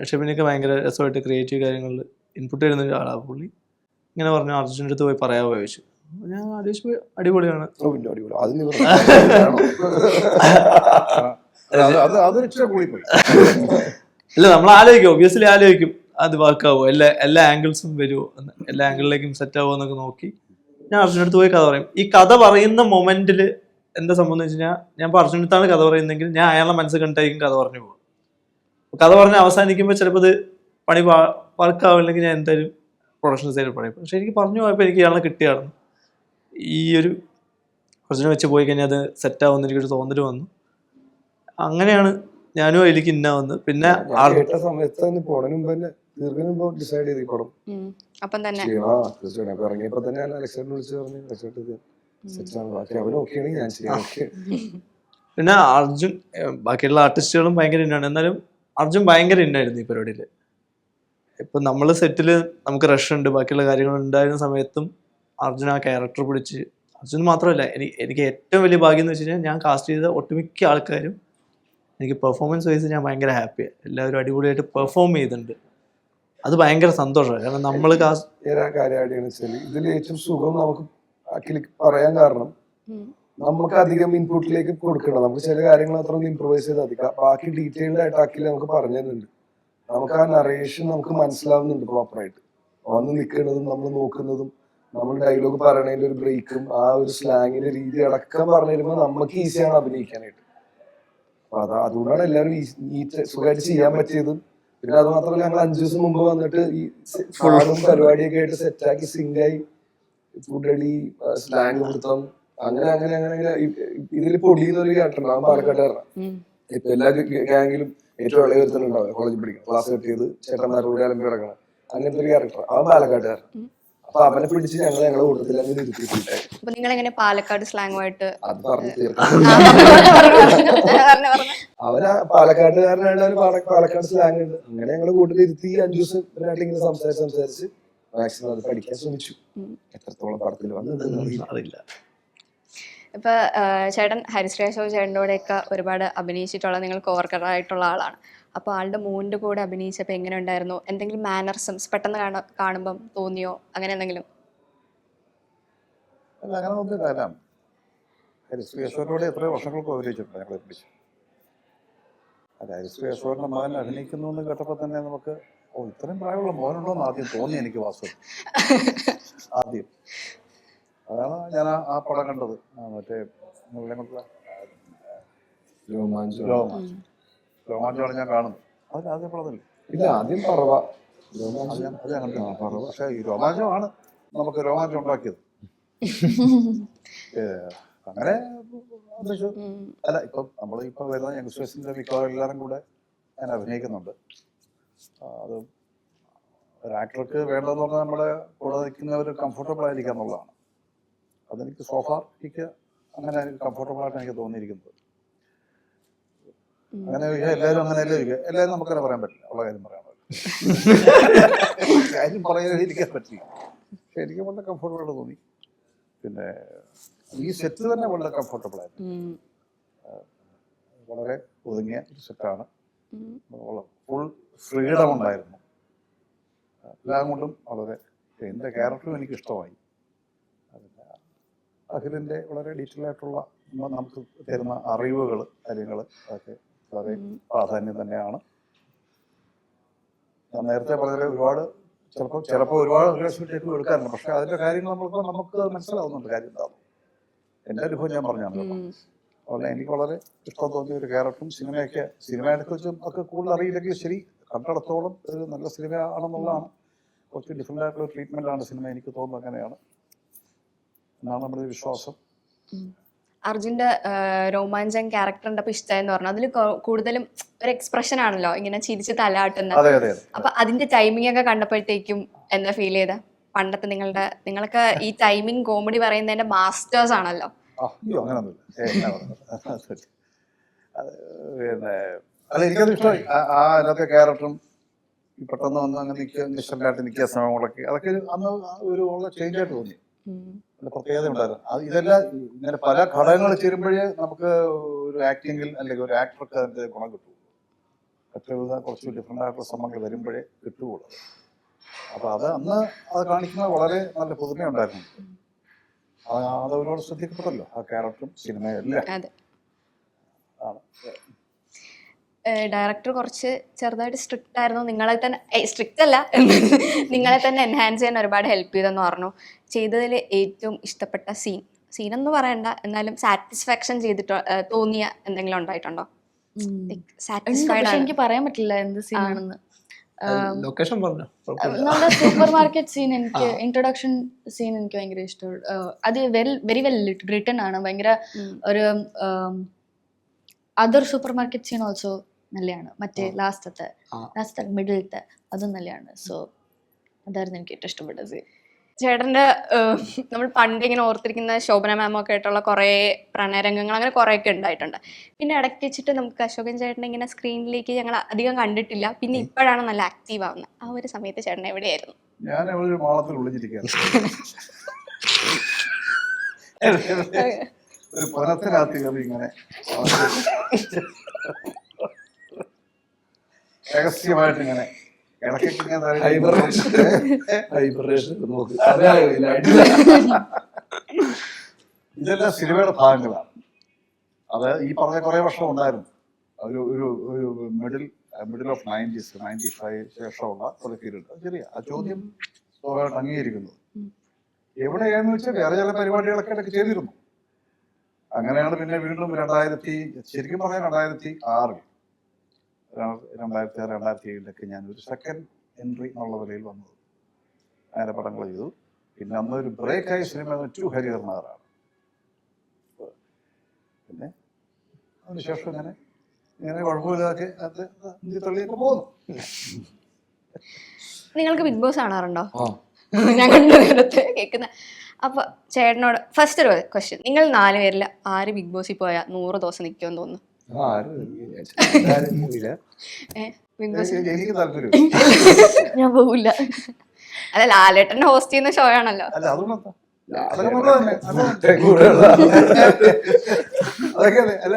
ഷെബിനൊക്കെ ഭയങ്കര രസമായിട്ട് ക്രിയേറ്റീവ് കാര്യങ്ങളിൽ ഇൻപുട്ട് തരുന്ന ഒരാളാണ് പുള്ളി. ഇങ്ങനെ പറഞ്ഞു അർജുന്റെ അടുത്ത് പോയി പറയാമോ ചോദിച്ചു ഞാൻ ആലോചിച്ച് പോയി അടിപൊളിയാണ്. അല്ല നമ്മൾ ആലോചിക്കും. ഒബ്വിയസ്ലി ആലോചിക്കും. അത് വർക്കാവോ എല്ലാ എല്ലാ ആംഗിൾസും വരുമോ എല്ലാ ആംഗിളിലേക്കും സെറ്റ് ആവുമോ എന്നൊക്കെ നോക്കി ഞാൻ അർജുന്റെ അടുത്ത് പോയി കഥ പറയും. ഈ കഥ പറയുന്ന മൊമെന്റിൽ എന്താ സംഭവം എന്ന് വെച്ച് കഴിഞ്ഞാൽ ഞാൻ അടുത്താണ് കഥ പറയുന്നതെങ്കിൽ ഞാൻ അയാളുടെ മനസ്സ് കണ്ടായിരിക്കും കഥ പറഞ്ഞു പോകും. കഥ പറഞ്ഞ് അവസാനിക്കുമ്പോൾ ചിലപ്പോൾ ഇത് പണി വർക്കാവില്ലെങ്കിൽ ഞാൻ എന്തായാലും പ്രൊഡക്ഷൻ സൈഡിൽ പറയും പക്ഷെ എനിക്ക് പറഞ്ഞു പോയപ്പോൾ എനിക്ക് ഇയാളെ കിട്ടിയാണ് ഈ ഒരു പ്രശ്നം വെച്ച് പോയി കഴിഞ്ഞാൽ അത് സെറ്റ് ആവുമെന്ന് എനിക്കൊരു തോന്നൽ വന്നു. അങ്ങനെയാണ് ഞാനും അതിലേക്ക് ഇന്ന വന്ന് പിന്നെ ഞാൻ അർ- കേട്ട സമയത്ത് തന്നെ പോണതിന് മുമ്പ് തന്നെ ദീർഘ മുമ്പ് ഡിസൈഡ് ചെയ്ത് പടം അപ്പം തന്നെ. ഇറങ്ങിയപ്പോ തന്നെ ഞാൻ അലക്സാണ്ടർ വിളിച്ച് പറഞ്ഞു അലക്സാണ്ടർ ബാക്കി ഞാൻ ഓക്കെ [laughs] പിന്നെ അർജുൻ ബാക്കിയുള്ള ആർട്ടിസ്റ്റുകളും ഭയങ്കര ഇന്നാണ്. എന്നാലും അർജുൻ ഭയങ്കര ഇന്നായിരുന്നു ഈ പരിപാടിയിൽ ഇപ്പൊ നമ്മൾ സെറ്റിൽ നമുക്ക് റഷ് ഉണ്ട്. ബാക്കിയുള്ള കാര്യങ്ങൾ ഉണ്ടായിരുന്ന സമയത്തും അർജുൻ ആ ക്യാരക്ടർ പിടിച്ച് അർജുൻ മാത്രമല്ല എനിക്ക് ഏറ്റവും വലിയ ഭാഗ്യം എന്ന് വെച്ച് കഴിഞ്ഞാൽ ഞാൻ കാസ്റ്റ് ചെയ്ത ഒട്ടുമിക്ക ആൾക്കാരും എനിക്ക് പെർഫോമൻസ് വൈസ് ഞാൻ ഭയങ്കര ഹാപ്പിയാണ് എല്ലാവരും അടിപൊളിയായിട്ട് പെർഫോം ചെയ്തിട്ടുണ്ട്. അത് ഭയങ്കര സന്തോഷമാണ്. കാരണം നമ്മൾ ഇതിൽ ഏറ്റവും സുഖം നമുക്ക് അഖിലേക്ക് പറയാൻ കാരണം നമുക്ക് അധികം ഇൻപുട്ടിലേക്ക് കൊടുക്കണം നമുക്ക് ചില കാര്യങ്ങൾ അത്ര ഒന്ന് ഇമ്പ്രൂവൈസ് ചെയ്ത് അധികം ബാക്കി ഡീറ്റെയിൽഡ് ആയിട്ട് അഖിൽ നമുക്ക് പറഞ്ഞു തരുന്നുണ്ട്. നമുക്ക് ആ നറേഷൻ നമുക്ക് മനസ്സിലാവുന്നുണ്ട് പ്രോപ്പറായിട്ട് വന്ന് നിൽക്കുന്നതും നമ്മൾ നോക്കുന്നതും നമ്മൾ ഡയലോഗ് പറയണതിന്റെ ഒരു ബ്രേക്കും ആ ഒരു സ്ലാങ്ങിന്റെ രീതി അടക്കം പറഞ്ഞു തരുമ്പോൾ നമുക്ക് ഈസിയാണ് അഭിനയിക്കാനായിട്ട്. അപ്പൊ അതാ അതുകൊണ്ടാണ് എല്ലാവരും നീറ്റ് സുഖമായിട്ട് ചെയ്യാൻ പറ്റിയതും. പിന്നെ അത് മാത്രമല്ല ഞങ്ങൾ അഞ്ചു ദിവസം മുമ്പ് വന്നിട്ട് ഈ ഫുള്ളും പരിപാടിയൊക്കെ ആയിട്ട് സെറ്റാക്കി സിങ്കായി ഫുഡടി സ്ലാങ് പിടുത്തം അങ്ങനെ അങ്ങനെ അങ്ങനെ ഇതിൽ പൊടിയുന്ന ഒരു ക്യാരക്ടർ അവൻ പാലക്കാട്ടുകാരനാണ് ഇപ്പൊ എല്ലാ ഗാങ്ങിലും ഏറ്റവും ഇളയ ഒരുത്തനുണ്ടാവും കോളേജിൽ പഠിക്കും ക്ലാസ് കട്ട് ചെയ്ത് ചേട്ടന്മാരുടെ അലമ്പി കിടക്കണം. അങ്ങനത്തെ ഒരു ക്യാരക്ടർ അവൻ പാലക്കാട്ടുകാരൻ. അപ്പൊ അവനെ പിടിച്ച് ഞങ്ങൾ ഞങ്ങളെ കൂട്ടത്തിൽ അങ്ങനെ ഇരുത്തിയിട്ടുണ്ട്. അപ്പൊ നിങ്ങൾ എങ്ങനെ പാലക്കാട് സ്ലാങ്ങുമായിട്ട് അത് പറഞ്ഞു തീർക്കാം. അവന് പാലക്കാട്ടുകാരനായിട്ട് അവന് പാലക്കാട് സ്ലാങ് ഉണ്ട്. അങ്ങനെ ഞങ്ങൾ കൂട്ടത്തിൽ ഇരുത്തി അഞ്ചു ദിവസം ഇവരായിട്ട് ഇങ്ങനെ സംസാരിച്ച് സംസാരിച്ച് മാക്സിമം അത് പഠിക്കാൻ ശ്രമിച്ചു. എത്രത്തോളം പടത്തിൽ വന്നു അറിയില്ല. ഇപ്പൊ ചേട്ടൻ ഹരിശ്രേഷോ ചേട്ടന്റെ ഒക്കെ ഒരുപാട് അഭിനയിച്ചിട്ടുള്ള നിങ്ങൾ കോവർക്കർ ആയിട്ടുള്ള ആളാണ്. അപ്പോൾ ആളുടെ മൂന്റെ കൂടെ അഭിനയിച്ചപ്പോൾ എങ്ങനെ ഉണ്ടായിരുന്നു? എന്തെങ്കിലും മാനർസംസ് പെട്ടെന്ന് കാണ കാണുമ്പം തോന്നിയോ? അങ്ങനെ എന്തെങ്കിലും? അല്ല അങ്ങനെ ഒന്നും കാരണം ഹരിശ്രീ യശോരോടെ എത്രയോ വർഷങ്ങൾക്ക് അഭിനയിച്ചിട്ടുണ്ട് ഞങ്ങൾ ഒരുമിച്ച് അല്ല ഹരിശ്രീ മകൻ അഭിനയിക്കുന്നു എന്ന് കേട്ടപ്പോൾ തന്നെ നമുക്ക് ഓ ഇത്രയും പ്രായമുള്ള മോനുണ്ടോന്ന് ആദ്യം തോന്നി എനിക്ക് വാസ്തു ആദ്യം. അതാണ് ഞാൻ ആ- ആ പടം കണ്ടത്. ആ മറ്റേ നിങ്ങളുടെ മക്കളെ. രോമാഞ്ചം. രോമാഞ്ചം. രോമാഞ്ചമാണ് ഞാൻ കാണുന്നത്. അതിൽ ആദ്യം പടത്തില്ല ഇല്ല ആദ്യം പറവ. അത് രോമാഞ്ചം. ഞാൻ അത് ഞാൻ കണ്ടു. പക്ഷേ ഈ രോമാഞ്ചമാണ് നമുക്ക് രോമാഞ്ചം ഉണ്ടാക്കിയത്. ഏ, അങ്ങനെ ഉദ്ദേശിച്ചു അല്ല ഇപ്പം നമ്മൾ ഇപ്പം വരുന്ന യങ്സ്റ്റേഴ്സിന്റെ മിക്കവാറും എല്ലാവരും കൂടെ ഞാൻ അഭിനയിക്കുന്നുണ്ട്. അത് ഒരു ആക്ടർക്ക് വേണ്ടതെന്ന് പറഞ്ഞാൽ നമ്മുടെ കൂടെ നിൽക്കുന്നവർ കംഫർട്ടബിൾ ആയിരിക്കുക എന്നുള്ളതാണ്. അതെനിക്ക് സോഫാർ എനിക്ക് അങ്ങനെ കംഫർട്ടബിൾ ആയിട്ട് എനിക്ക് തോന്നിയിരിക്കുന്നത്. അങ്ങനെ എല്ലാവരും അങ്ങനെയല്ലേ ചോദിക്കുക എല്ലാവരും നമുക്കങ്ങനെ പറയാൻ പറ്റില്ല. ഉള്ള കാര്യം പറയാൻ പറ്റില്ല. [laughs] കാര്യം പറയാതിരിക്കാൻ പറ്റില്ല. പക്ഷെ എനിക്ക് വളരെ കംഫർട്ടബിൾ ആയിട്ട് തോന്നി. പിന്നെ ഈ സെറ്റ് തന്നെ വളരെ കംഫർട്ടബിൾ ആയിരുന്നു. വളരെ ഒതുങ്ങിയ ഒരു സെറ്റാണ് ഉം. ഫുൾ ഫ്രീഡം ഉണ്ടായിരുന്നു എല്ലാം കൊണ്ടും വളരെ എന്റെ ക്യാരക്ടറും എനിക്ക് ഇഷ്ടമായി. അതിന്റെ അഖിലിന്റെ വളരെ ഡീറ്റെയിൽ ആയിട്ടുള്ള നമുക്ക് തരുന്ന അറിവുകൾ കാര്യങ്ങൾ അതൊക്കെ വളരെ. പ്രാധാന്യം തന്നെയാണ്. ഞാൻ നേരത്തെ വളരെ ഒരുപാട് ചിലപ്പോൾ ചിലപ്പോൾ ഒരുപാട് റിലേഷൻഷിപ്പ് എടുക്കാറുണ്ട്. പക്ഷെ അതിന്റെ കാര്യങ്ങൾ നമ്മളിപ്പോൾ നമുക്ക് മനസ്സിലാവുന്നുണ്ട് കാര്യം എന്താണെന്ന് എന്റെ അനുഭവം ഞാൻ പറഞ്ഞാണ് അതുപോലെ എനിക്ക് വളരെ ഇഷ്ടം തോന്നിയ ഒരു ക്യാരക്ടറും സിനിമയൊക്കെ സിനിമയെ കുറിച്ചും ഒക്കെ കൂടുതൽ അറിയില്ലെങ്കിൽ ശരി കണ്ടിടത്തോളം ഒരു നല്ല സിനിമ ആണെന്നുള്ളതാണ് കുറച്ച് ഡിഫറെന്റ് ആയിട്ടുള്ള ട്രീറ്റ്മെന്റ് ആണ് സിനിമ എനിക്ക് തോന്നുന്നത് അങ്ങനെയാണ്. എന്നാണ് നമ്മുടെ വിശ്വാസം. അർജുന്റെ രോമാഞ്ചൻ രോമാഞ്ചം ക്യാരക്ടറിന്റെ അപ്പൊ ഇഷ്ടമായെന്ന് പറഞ്ഞു. അതിൽ കൂടുതലും ഒരു എക്സ്പ്രഷൻ ആണല്ലോ. ഇങ്ങനെ ചിരിച്ച് തലാട്ടുന്ന അപ്പൊ അതിന്റെ ടൈമിംഗ് ഒക്കെ കണ്ടപ്പോഴത്തേക്കും എന്താ ഫീൽ ചെയ്ത? പണ്ടത്തെ നിങ്ങളുടെ നിങ്ങളൊക്കെ ഈ ടൈമിംഗ് കോമഡി പറയുന്നതിന്റെ മാസ്റ്റേഴ്സ് ആണല്ലോ. അയ്യോ അങ്ങനൊന്നുമില്ല. [laughs] അത് പിന്നെ അത് എനിക്കത് ഇഷ്ടമായി. ആ- അതിനകത്തെ ക്യാരക്ടറും പെട്ടെന്ന് വന്ന് അങ്ങനെ നിൽക്കുക നിശ്ചലായിട്ട് നിൽക്കുക സമയങ്ങളൊക്കെ അതൊക്കെ അന്ന് ഒരു വളരെ ചേഞ്ച് ആയിട്ട് തോന്നി. പ്രത്യേകത ഉണ്ടായിരുന്നു. അത് ഇതെല്ലാം ഇങ്ങനെ പല ഘടകങ്ങൾ ചേരുമ്പോഴേ നമുക്ക് ഒരു ആക്ടിങ്ങിൽ അല്ലെങ്കിൽ ഒരു ആക്ടർക്ക് അതിന്റെ ഗുണം കിട്ടുള്ളൂ. മറ്റൊരു കുറച്ച് ഡിഫറെന്റ് ആയിട്ടുള്ള ശ്രമങ്ങൾ വരുമ്പോഴേ കിട്ടുകയുള്ളൂ. അപ്പൊ അത് അന്ന് അത് കാണിക്കുന്നത് വളരെ നല്ല പുതുമയുണ്ടായിരുന്നു. അത് ഒരുപാട് ശ്രദ്ധിക്കപ്പെട്ടല്ലോ. ആ ക്യാരക്ടറും സിനിമയെല്ലാം അതെ. ഡയറക്ടർ കുറച്ച് ചെറുതായിട്ട് സ്ട്രിക്റ്റ് ആയിരുന്നു. നിങ്ങളെ തന്നെ സ്ട്രിക്റ്റ് അല്ല. [laughs] നിങ്ങളെ തന്നെ എൻഹാൻസ് ചെയ്യാൻ ഒരുപാട് ഹെൽപ്പ് ചെയ്തെന്ന് പറഞ്ഞു. ചെയ്തതിൽ ഏറ്റവും ഇഷ്ടപ്പെട്ട സീൻ സീൻ എന്ന് പറയണ്ട. എന്നാലും സാറ്റിസ്ഫാക്ഷൻ ചെയ്തിട്ട് തോന്നിയ എന്തെങ്കിലും ഉണ്ടായിട്ടുണ്ടോ? ഉണ്ട്. സാറ്റിസ്ഫൈഡ് എനിക്ക് പറയാൻ പറ്റില്ല എന്ത് സീനാണെന്ന് ലൊക്കേഷൻ പറഞ്ഞു? നമ്മുടെ സൂപ്പർ മാർക്കറ്റ് സീൻ എനിക്ക് ഇൻട്രൊഡക്ഷൻ സീൻ എനിക്ക് ഭയങ്കര ഇഷ്ടമാണ് അത് വെൽ വെരി വെൽ റിട്ടൺ ആണ്. ഭയങ്കര ഒരു other super market scene also നല്ലതാണ് മറ്റേ ലാസ്റ്റത്തെ. ലാസ്റ്റത്തെ മിഡിലത്തെ അതും നല്ലതാണ് സോ അതായിരുന്നു എനിക്ക് ഏറ്റവും ഇഷ്ടപ്പെട്ട സീൻ ചേട്ടന്റെ നമ്മൾ പണ്ട് ഇങ്ങനെ ഓർത്തിരിക്കുന്ന ശോഭന മാമൊക്കെ ആയിട്ടുള്ള കുറേ പ്രണയരംഗങ്ങൾ അങ്ങനെ കുറേ ഒക്കെ ഉണ്ടായിട്ടുണ്ട്. പിന്നെ ഇടയ്ക്ക് വെച്ചിട്ട് നമുക്ക് അശോകൻ ചേട്ടനെ ഇങ്ങനെ സ്ക്രീനിലേക്ക് ഞങ്ങൾ അധികം കണ്ടിട്ടില്ല. പിന്നെ ഇപ്പോഴാണ് നല്ല ആക്റ്റീവ് ആവുന്നത് ആ ഒരു സമയത്ത് ചേട്ടൻ എവിടെയായിരുന്നു? ഞാൻ ഒരു മാളത്തിൽ [laughs] ഒരു കയറി ഇങ്ങനെ [laughs] രഹസ്യമായിട്ട് ഇങ്ങനെ [laughs] ഇതെല്ലാം സിനിമയുടെ ഭാഗങ്ങളാണ്. അത് ഈ പറഞ്ഞ കുറെ വർഷം ഉണ്ടായിരുന്നു. ഒരു ഒരു ഒരു middle middle of nineties ninety five ശേഷമുള്ള ഒരു പീരീഡ് ശരിയാ. ആ ചോദ്യം സ്വാഭാവികമായിട്ട് അംഗീകരിക്കുന്നത് എവിടെയാന്ന് വെച്ചാൽ വേറെ ചില പരിപാടികളൊക്കെ ഇടയ്ക്ക് ചെയ്തിരുന്നു. അങ്ങനെയാണ് പിന്നെ വീണ്ടും രണ്ടായിരത്തി ശരിക്കും പറഞ്ഞാൽ രണ്ടായിരത്തി ആറിൽ രണ്ടായിരത്തി ആറ് രണ്ടായിരത്തി ഏഴിലൊക്കെ ഞാൻ ഒരു സെക്കൻഡ് എൻട്രി എന്നുള്ള നിലയിൽ വന്നത്. അങ്ങനെ പടങ്ങൾ ചെയ്തു. പിന്നെ അന്ന് ഒരു ബ്രേക്കായ സിനിമ ടു ഹരിഹർനാറാണ് പിന്നെ അതിനുശേഷം ഇങ്ങനെ ഇങ്ങനെ കുഴപ്പമില്ലാതെ അത് ഇന്ത്യ തള്ളിയൊക്കെ പോകുന്നു നിങ്ങൾക്ക് ബിഗ് ബോസ് കാണാറുണ്ടോ? ഞാൻ കണ്ടു നേരത്തെ കേൾക്കുന്ന. അപ്പൊ ചേട്ടനോട് ഫസ്റ്റ് ഒരു ക്വസ്റ്റ്യൻ നിങ്ങൾ നാലുപേരിൽ ആര് ബിഗ് ബോസിൽ പോയാൽ നൂറ് ദിവസം നിൽക്കുമെന്ന് തോന്നുന്നു? [laughs] എനിക്ക് താല്പര്യം. [laughs] ഞാൻ പോകില്ല അല്ല ലാലേട്ടൻ ഹോസ്റ്റ് ചെയ്യുന്ന ഷോ ആണല്ലോ. അല്ല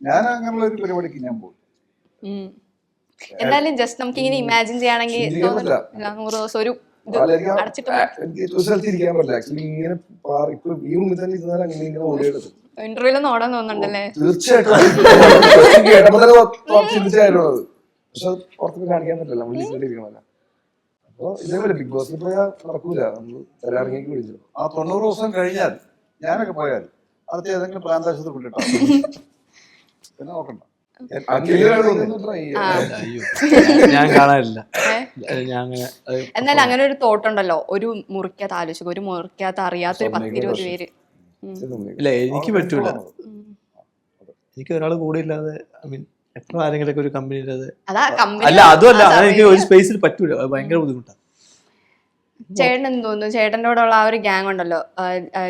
ഞാൻ അങ്ങനെയുള്ള ഒരു പരിപാടിക്ക് ഞാൻ പോകും. എന്നാലും ജസ്റ്റ് നമുക്ക് ഇങ്ങനെ ഇമാജിൻ ചെയ്യണമെങ്കിൽ നൂറ് ദിവസം ഒരു ഇങ്ങനെ പാറി ഇപ്പൊ ഈ റൂമിൽ തന്നെ ഇരുന്നാൽ അങ്ങനെ ഇങ്ങനെ ഓടിയെടുക്കും ഇന്റർവ്യൂലൊന്നും ഓടാൻ തോന്നുന്നുണ്ടല്ലേ? തീർച്ചയായിട്ടും. കേട്ടപ്പോ തന്നെ ചിന്തിച്ചായിരുന്നു അത് പക്ഷെ അത് പുറത്തേക്ക് കാണിക്കാൻ പറ്റില്ല നമ്മൾ ലിസ്റ്റിലിരിക്കണമല്ല അപ്പൊ ഇതേപോലെ ബിഗ് ബോസിൽ പോയാൽ നടക്കൂല നമ്മൾ തരാറിങ്ങേക്ക് വിളിച്ചു ആ. തൊണ്ണൂറ് ദിവസം കഴിഞ്ഞാൽ ഞാനൊക്കെ പോയാൽ അടുത്ത ഏതെങ്കിലും പ്രാന്താശത്ത് കൊണ്ടിട്ടോ പിന്നെ നോക്കണ്ട ഞാൻ കാണാനില്ല അങ്ങനെ എന്നാൽ അങ്ങനെ ഒരു തോട്ടുണ്ടല്ലോ ഒരു മുറിക്കകത്ത് ആലോചിക്കും ഒരു മുറിക്കകത്ത് അറിയാത്തൊരു പത്തിരുപത് പേര്. ഇല്ല എനിക്ക് പറ്റൂല. എനിക്ക് ഒരാൾ കൂടെ ഇല്ലാതെ ഐ മീൻ എത്ര ആരെങ്കിലും ഒരു കമ്പനി ഇല്ലാതെ അതാ കമ്പനി അല്ല അതുമല്ല എനിക്ക് ഒരു സ്പേസിൽ പറ്റൂല. അത് ഭയങ്കര ബുദ്ധിമുട്ടാണ് ചേട്ടൻ എന്ന് തോന്നുന്നു? ചേട്ടന്റെ കൂടെ ഉള്ള ആ ഒരു ഗ്യാങ് ഉണ്ടല്ലോ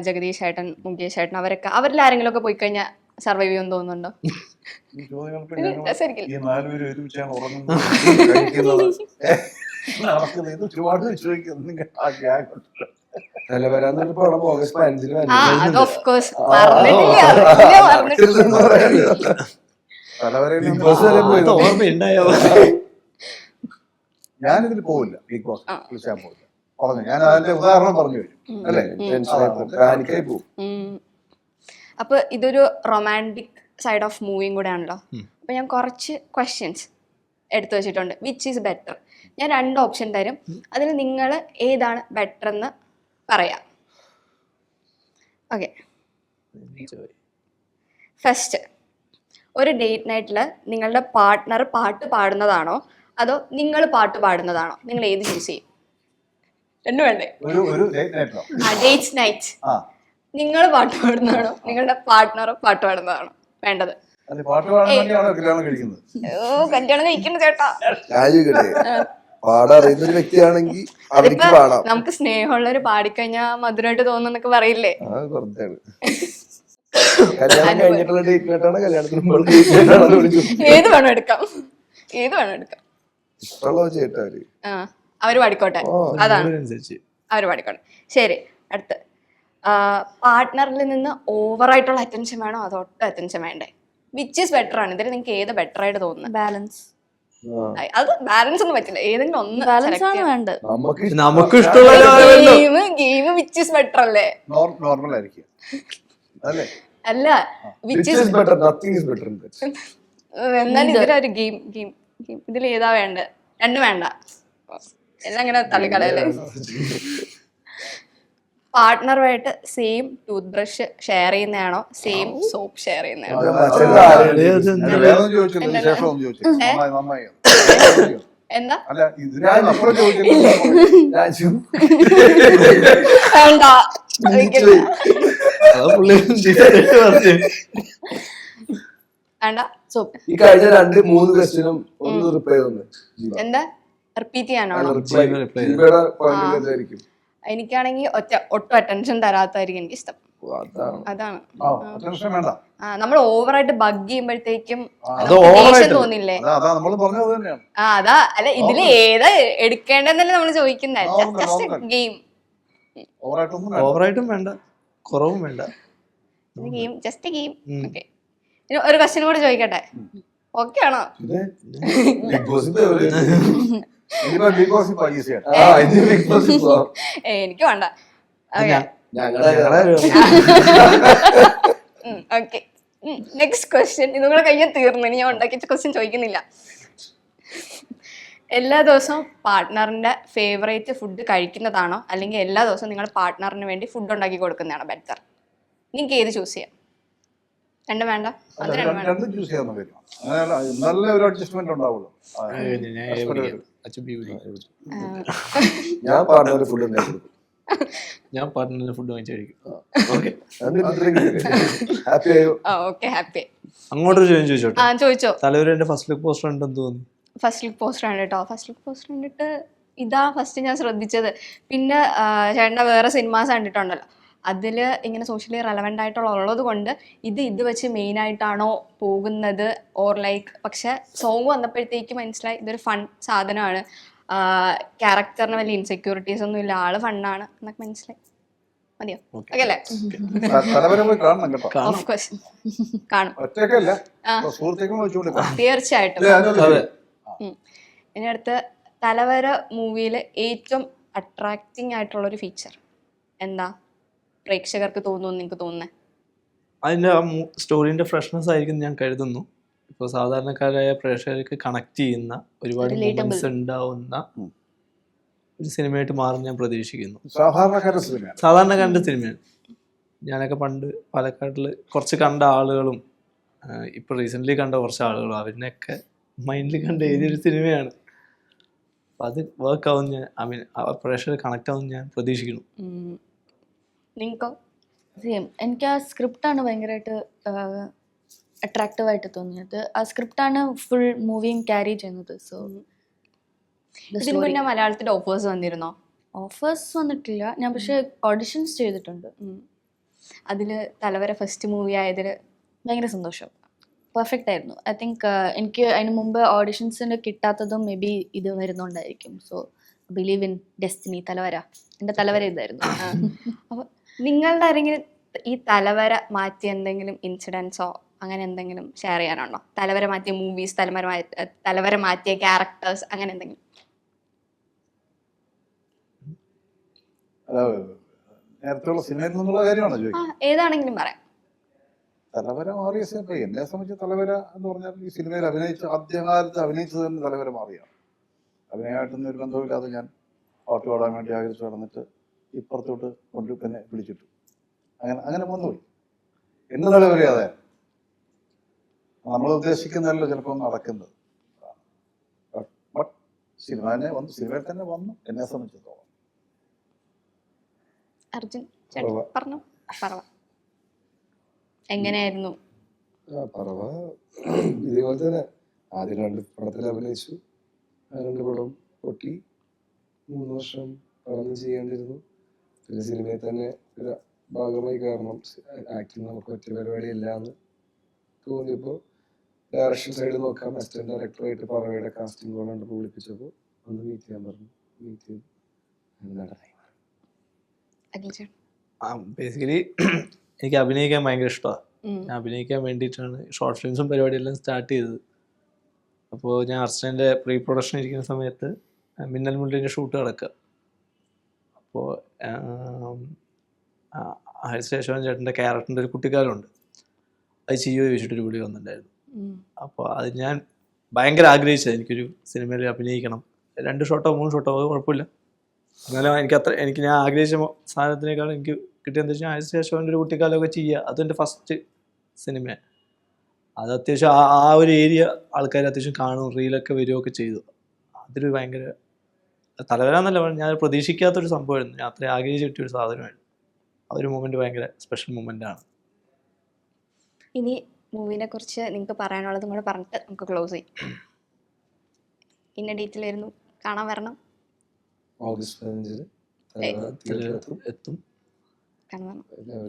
ജഗദീഷ് ചേട്ടൻ മുകേഷ് ചേട്ടൻ അവരൊക്കെ. അവരിൽ ആരെങ്കിലും ഒക്കെ പോയി കഴിഞ്ഞാൽ സർവൈവ് ചെയ്യുമെന്ന് തോന്നുന്നുണ്ടോ? [laughs] ഒരുപാട് നിലവരാന്നൊരു പടം ഓഗസ്റ്റ് പതിനഞ്ചിന് [laughs] ഞാനിതിൽ പോവില്ല. Big boss. വിളിച്ചാൽ പോവില്ല. പറഞ്ഞു ഞാൻ അതിന്റെ ഉദാഹരണം പറഞ്ഞു വരും അല്ലേ? പോകും അപ്പൊ ഇതൊരു റൊമാന്റിക് സൈഡ് ഓഫ് മൂവിയും കൂടെ ആണല്ലോ അപ്പൊ ഞാൻ കുറച്ച് ക്വസ്റ്റ്യൻസ് എടുത്തു വെച്ചിട്ടുണ്ട്. വിച്ച് ഈസ് ബെറ്റർ ഞാൻ രണ്ട് ഓപ്ഷൻ തരും. അതിൽ നിങ്ങൾ ഏതാണ് ബെറ്റർ എന്ന് പറയാം. ഓക്കെ ഫസ്റ്റ് ഒരു ഡേറ്റ് നൈറ്റിൽ നിങ്ങളുടെ പാർട്ട്ണർ പാട്ട് പാടുന്നതാണോ? അതോ നിങ്ങൾ പാട്ട് പാടുന്നതാണോ? നിങ്ങൾ ഏത് ചൂസ് ചെയ്യും? രണ്ടു വേണ്ടേ? ഒരു ഒരു ഡേറ്റ് നൈറ്റോ ആ ഡേറ്റ്സ് നൈറ്റ് ആ. നിങ്ങൾ പാട്ട് പാടുന്നതാണോ? നിങ്ങളുടെ പാർട്ട്ണർ പാട്ട് പാടുന്നതാണോ? വേണ്ടത്. ഓ കല്യാണം കഴിക്കുന്നത്? ഓ കല്യാണം കഴിക്കുന്നു ചേട്ടാ. പാടറിയുന്ന ഒരു വ്യക്തിയാണെങ്കിൽ അവർക്ക് പാടാം. നമുക്ക് സ്നേഹമുള്ളവർ പാടിക്കഴിഞ്ഞാ മധുരമായിട്ട് തോന്നുന്നൊക്കെ പറയില്ലേ? ആ വെറുതെയാണ്. കല്യാണം കഴിഞ്ഞിട്ടുള്ള ഡേറ്റ് ആയിട്ടാണ് കല്യാണത്തിന് മുമ്പ് ആയിട്ടാണ് ഏത് വേണം എടുക്കാം. ഏത് വേണം എടുക്കാം. ഇഷ്ടമുള്ള ചെയ്യട്ടെ അവർ ആ അവർ പാടിക്കോട്ടെ. അതാണ്. അനുസരിച്ച് അവർ പാടിക്കോട്ടെ. ശരി അടുത്ത്. പാർട്ട്ണറിൽ നിന്ന് ഓവറായിട്ടുള്ള അറ്റൻഷൻ വേണോ? അതോ അറ്റൻഷൻ വേണ്ടേ? വിച്ച് ഈസ് ബെറ്റർ ആണ്? ഇതിൽ നിങ്ങൾക്ക് ഏത് ബെറ്റർ ആയിട്ട് തോന്നുന്നത് ബാലൻസ്. അത് ബാലൻസ് ഒന്നും പറ്റില്ല. ഏതെങ്കിലും ഒന്ന് ബാലൻസ് ആണ് വേണ്ടത്. നമുക്ക് നമുക്ക് ഇഷ്ടമുള്ള game game which is better അല്ലേ? നോർമൽ ആയിരിക്കും. അല്ലേ? അല്ല which is better nothing is better എന്നാലും ഇതിലൊരു ഗെയിം ഗെയിം ഗെയിം ഇതിൽ ഏതാ വേണ്ട രണ്ടും വേണ്ട. എല്ലാം ഇങ്ങനെ തള്ളിക്കളയല്ലേ? പാർട്ട്ണറുമായിട്ട് സെയിം ടൂത്ത് ബ്രഷ് ഷെയർ ചെയ്യുന്നതാണോ? സെയിം സോപ്പ് ഷെയർ ചെയ്യുന്നതാണോ എന്താ? വേണ്ട. വേണ്ട. സോപ്പ് ഈ കഴിഞ്ഞ രണ്ട് മൂന്ന് ക്വസ്റ്റിനും ഒന്ന് റിപ്ലൈ തന്നെ എന്താ? റിപ്പീറ്റ് ചെയ്യാനാണോ? റിപ്ലൈ എനിക്കാണെങ്കിൽ ഒറ്റ ഒട്ടും അറ്റൻഷൻ തരാത്തായിരിക്കും എനിക്ക് ഇഷ്ടം അതാണ്. അറ്റൻഷൻ വേണ്ട. ആ നമ്മൾ ഓവറായിട്ട് ബഗ് ചെയ്യുമ്പോഴത്തേക്കും തോന്നില്ലേ? ആ അതാ അല്ല ഇതിൽ ഏതാ എടുക്കേണ്ടെന്നല്ലേ നമ്മൾ ചോദിക്കുന്നത് ജസ്റ്റ് നോക്കാം. ഗെയിം വേണ്ട. ഓവറായിട്ടും വേണ്ട. കുറവും വേണ്ട. Game just game. ഓക്കെ ഒരു ക്വസ്റ്റ്യൻ കൂടെ ചോദിക്കട്ടെ? ഓക്കെ ആണോ? [laughs] [laughs] എനിക്ക് വേണ്ട. ഓക്കെ നെക്സ്റ്റ് ക്വസ്റ്റ്യൻ ഇത് നിങ്ങളെ കയ്യിൽ തീർന്നു. ഇനി ഞാൻ ഉണ്ടാക്കിയ ക്വസ്റ്റ്യൻ ചോദിക്കുന്നില്ല. എല്ലാ ദിവസവും പാർട്ട്ണറിന്റെ ഫേവറേറ്റ് ഫുഡ് കഴിക്കുന്നതാണോ? അല്ലെങ്കിൽ എല്ലാ ദിവസവും നിങ്ങൾ പാർട്ട്ണറിന് വേണ്ടി ഫുഡ് ഉണ്ടാക്കി കൊടുക്കുന്നതാണോ ബെറ്റർ നിങ്ങൾക്ക് ഏത് ചൂസ് ചെയ്യാം? രണ്ടും വേണ്ട? അത് രണ്ടും വേണ്ട. രണ്ടും ചൂസ് ചെയ്യാൻ വരും. നല്ലൊരു നല്ല ഒരു അഡ്ജസ്റ്റ്മെന്റ് ഉണ്ടാവുള്ളൂ [laughs] ഞാൻ പറഞ്ഞ ഫുഡ് ഉണ്ടാക്കി കൊടുക്കും. ഞാൻ പാർട്ട്ണറിന് ഫുഡ് വാങ്ങിച്ചു കഴിക്കും ഹാപ്പി ആയോ? ഹാപ്പി അങ്ങോട്ടൊരു ചോദ്യം ചോദിച്ചോട്ടെ? ആ ചോദിച്ചോ. തലവരെ ഫസ്റ്റ് ലുക്ക് പോസ്റ്റർ ഉണ്ടെന്ന് തോന്നുന്നു. ഫസ്റ്റ് ലുക്ക് പോസ്റ്റർ ആണ് കേട്ടോ. ഫസ്റ്റ് ലുക്ക് പോസ്റ്റർ കണ്ടിട്ട് ഇതാ ഫസ്റ്റ് ഞാൻ ശ്രദ്ധിച്ചത്. പിന്നെ ചേട്ടന്റെ വേറെ സിനിമാസ് കണ്ടിട്ടുണ്ടല്ലോ. അതിൽ ഇങ്ങനെ സോഷ്യലി റെലവെന്റ് ആയിട്ടുള്ള ഉള്ളത് കൊണ്ട് ഇത് ഇത് വെച്ച് മെയിനായിട്ടാണോ പോകുന്നത് ഓർ ലൈക്ക് പക്ഷെ സോങ് വന്നപ്പോഴത്തേക്ക് മനസ്സിലായി ഇതൊരു ഫൺ സാധനമാണ്. ക്യാരക്ടറിന് വലിയ ഇൻസെക്യൂരിറ്റീസ് ഒന്നും ഇല്ല. ആൾ ഫണ്ണാണ് എന്നൊക്കെ മനസ്സിലായി. മതിയോ? ഓക്കെ അല്ലേ? ഓഫ് കോഴ്സ് കാണും. തീർച്ചയായിട്ടും. ഇനി അടുത്ത് തലവര മൂവിയിൽ ഏറ്റവും അട്രാക്റ്റിംഗ് ആയിട്ടുള്ള ഒരു ഫീച്ചർ എന്താ? പ്രേക്ഷകർക്ക് തോന്നുന്നു നിങ്ങൾക്ക് തോന്നുന്നത് അതിന്റെ ആ സ്റ്റോറിന്റെ ഫ്രഷ്നെസ് ആയിരിക്കും ഞാൻ കരുതുന്നു. ഇപ്പോൾ സാധാരണക്കാരായ പ്രേക്ഷകർക്ക് കണക്ട് ചെയ്യുന്ന ഒരുപാട്. മൂമെന്റ്സ് ഉണ്ടാവുന്ന ഒരു സിനിമയായിട്ട് മാറും ഞാൻ പ്രതീക്ഷിക്കുന്നു. സാധാരണക്കാരുടെ സിനിമയാണ് സാധാരണക്കാരന്റെ സിനിമയാണ് ഞാനൊക്കെ പണ്ട് പാലക്കാട്ടിൽ കുറച്ച് കണ്ട ആളുകളും ഇപ്പോൾ ഇപ്പൊ റീസെന്റ് കണ്ട കുറച്ച് ആളുകളും അവരിനൊക്കെ മൈൻഡിൽ കണ്ട ഏതൊരു സിനിമയാണ് അപ്പൊ അത് വർക്ക് ആവും ഞാൻ ഐ മീൻ പ്രേക്ഷകർ കണക്ട് ആവും ഞാൻ പ്രതീക്ഷിക്കുന്നു. നിങ്ങൾക്കോ സെയിം എനിക്ക് ആ സ്ക്രിപ്റ്റാണ് ഭയങ്കരമായിട്ട് അട്രാക്റ്റീവായിട്ട് തോന്നിയത്. ആ സ്ക്രിപ്റ്റാണ് ഫുൾ മൂവിയും ക്യാരി ചെയ്യുന്നത്. സോ ഇതിന് മുന്നേ മലയാളത്തിൽ ഓഫേഴ്സ് വന്നിരുന്നോ? ഓഫേഴ്സ് വന്നിട്ടില്ല. ഞാൻ പക്ഷേ ഓഡിഷൻസ് ചെയ്തിട്ടുണ്ട്. അതിൽ തലവര ഫസ്റ്റ് മൂവി ആയതിൽ ഭയങ്കര സന്തോഷം. പെർഫെക്റ്റ് ആയിരുന്നു. ഐ തിങ്ക് എനിക്ക് അതിന് മുമ്പ് ഓഡിഷൻസിന് കിട്ടാത്തതും മേ ബി ഇത് വരുന്നുണ്ടായിരിക്കും. സോ ബിലീവ് ഇൻ ഡെസ്റ്റിനി തലവര. എന്റെ തലവര ഇതായിരുന്നു. ആ. [laughs] നിങ്ങളുടെ ആരെങ്കിലും ഈ തലവര മാറ്റിയ എന്തെങ്കിലും ഇൻസിഡൻസോ അങ്ങനെ എന്തെങ്കിലും ഷെയർ ചെയ്യാനുണ്ടോ? തലവര മാറ്റിയ മൂവീസ് തലവര തലവര മാറ്റിയ ക്യാരക്ടേഴ്സ് അങ്ങനെ എന്തെങ്കിലും? നേരത്തെയുള്ള സിനിമയിൽ നിന്നുള്ള കാര്യമാണോ ആ ഏതാണെങ്കിലും പറയാം. തലവര മാറിയ സിനിമ എന്നെ സംബന്ധിച്ച് തലവര എന്ന് പറഞ്ഞാൽ ഈ സിനിമയിൽ അഭിനയിച്ച ആദ്യകാലത്ത് അഭിനയിച്ചത് തന്നെ തലവര മാറിയാണ്. അഭിനയമായിട്ടൊന്നും ഒരു ബന്ധമില്ലാതെ ഞാൻ പാട്ട് പാടാൻ വേണ്ടി ആഗ്രഹിച്ചു നടന്നിട്ട് ഇപ്പുറത്തോട്ട് കൊണ്ട് തന്നെ വിളിച്ചിട്ടു. അങ്ങനെ അങ്ങനെ വന്നുപോയി എന്റെ തലവര അതെ നമ്മൾ ഉദ്ദേശിക്കുന്നതല്ലോ ചിലപ്പോൾ നടക്കുന്നത്. ബട്ട് സിനിമ തന്നെ വന്നു സിനിമയിൽ തന്നെ വന്നു എന്നെ സംബന്ധിച്ചിടത്തോളം. അർജുൻ. പറഞ്ഞു. എങ്ങനെയായിരുന്നു? പറവ. ഇതേപോലെ തന്നെ ആദ്യം രണ്ട് പടത്തിൽ അഭിനയിച്ചു. രണ്ട് പടം പൊട്ടി. മൂന്ന് വർഷം പടം ചെയ്യാണ്ടിരുന്നു പിന്നെ സിനിമയിൽ തന്നെ ഒരു ഭാഗമായി കാരണം ആക്ടിങ് നമുക്ക് ഒറ്റ പരിപാടിയല്ല എന്ന് തോന്നിയപ്പോൾ ഡയറക്ഷൻ സൈഡിൽ നോക്കാം. അസിസ്റ്റന്റ് ഡയറക്ടറായിട്ട് പറവയുടെ കാസ്റ്റിംഗ് കോൾ കണ്ടപ്പോൾ വിളിപ്പിച്ചപ്പോൾ ഒന്ന് മീറ്റ് ചെയ്യാൻ പറഞ്ഞു. മീറ്റ് ചെയ്തു. ബേസിക്കലി എനിക്ക് അഭിനയിക്കാൻ ഭയങ്കര ഇഷ്ടമാണ് ഞാൻ അഭിനയിക്കാൻ വേണ്ടിയിട്ടാണ് ഷോർട്ട് ഫിലിംസും പരിപാടിയെല്ലാം സ്റ്റാർട്ട് ചെയ്തത്. അപ്പോൾ ഞാൻ അർച്ചന്റെ പ്രീ പ്രൊഡക്ഷൻ ഇരിക്കുന്ന സമയത്ത് മിന്നൽ മുള്ളിന്റെ ഷൂട്ട് നടക്കുക. അപ്പോൾ ഹരിശേഷവൻ ചേട്ടന്റെ ക്യാരക്ടറിന്റെ ഒരു കുട്ടിക്കാലമുണ്ട്. അത് ചെയ്യോ ചോദിച്ചിട്ടൊരു വീഡിയോ വന്നിട്ടുണ്ടായിരുന്നു. അപ്പോൾ അത് ഞാൻ ഭയങ്കര ആഗ്രഹിച്ചത് എനിക്കൊരു സിനിമയിൽ അഭിനയിക്കണം. രണ്ട് ഷോട്ടോ മൂന്ന് ഷോട്ടോ അത് കുഴപ്പമില്ല. എന്നാലും എനിക്ക് അത്ര എനിക്ക് ഞാൻ ആഗ്രഹിച്ച സാധനത്തിനേക്കാളും സാധനത്തിനേക്കാൾ എനിക്ക് കിട്ടിയെന്ന് വെച്ചാൽ അതിന് ശേഷം എന്റെ ഒരു കുട്ടിക്കാലമൊക്കെ ചെയ്യുക. അതെന്റെ ഫസ്റ്റ് സിനിമ അത് അത്യാവശ്യം ആ ആ ഒരു ഏരിയ ആൾക്കാർ അത്യാവശ്യം കാണും റീലൊക്കെ വരികയൊക്കെ ചെയ്തു. അതൊരു ഭയങ്കര തലവരാന്നല്ല ഞാൻ പ്രതീക്ഷിക്കാത്തൊരു സംഭവമായിരുന്നു. ഞാൻ അത്രയും ആഗ്രഹിച്ച് കിട്ടിയൊരു സാധനമായിരുന്നു. ആ ഒരു മൂമെന്റ് ഭയങ്കര സ്പെഷ്യൽ മൊമെന്റ് ആണ്. ഇനി മൂവിനെ കുറിച്ച് നിങ്ങൾക്ക് പറയാനുള്ളത് കൂടെ പറഞ്ഞിട്ട് നമുക്ക് ക്ലോസ് ചെയ്യാം. ഇന്ന ഡേറ്റിൽ വരുന്നു കാണാൻ വരണം. ഓഗസ്റ്റ് പതിനഞ്ചിന്. എത്തും. കാണാൻ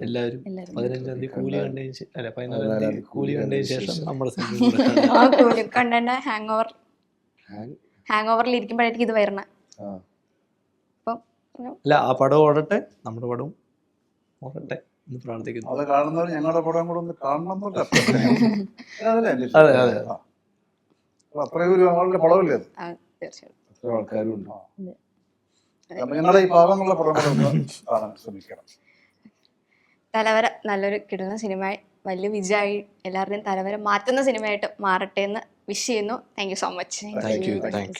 എല്ലാവരും പതിനഞ്ചാം തീയതി കൂലി കണ്ടതിന് ശേഷം അല്ല പതിനാലാം പതിനാലാം തീയതി തീയതി കൂലി കണ്ടതിന് ശേഷം ശേഷം. നമ്മുടെ [laughs] ആ കൂലി കണ്ടന്നെ ഹാങ് ഓവർ ഹാങ് ഓവറിൽ ഇരിക്കുമ്പോഴായിരിക്കും ഇത് വരണേ അല്ല ആ പടം ഓടട്ടെ നമ്മുടെ പടവും ഓടട്ടെ എന്ന് പ്രാർത്ഥിക്കുന്നു. അത് കാണുന്നവർ ഞങ്ങളുടെ പടം കൂടെ ഒന്ന് കാണണം അതെ, അതെ. അത്രയും ഒരു ആളുടെ പടമല്ലേ അത്ര ആൾക്കാരും ഉണ്ടോ. ഞങ്ങളുടെ ഈ പാവങ്ങളുടെ പടം കൂടെ ഒന്ന് കാണാൻ ശ്രമിക്കണം. തലവര നല്ലൊരു കിടുന്ന സിനിമയായി വലിയ വിജയമായി എല്ലാവരുടെയും തലവര മാറ്റുന്ന സിനിമയായിട്ട് മാറട്ടെ എന്ന് വിഷ് ചെയ്യുന്നു. Thank you so much thank you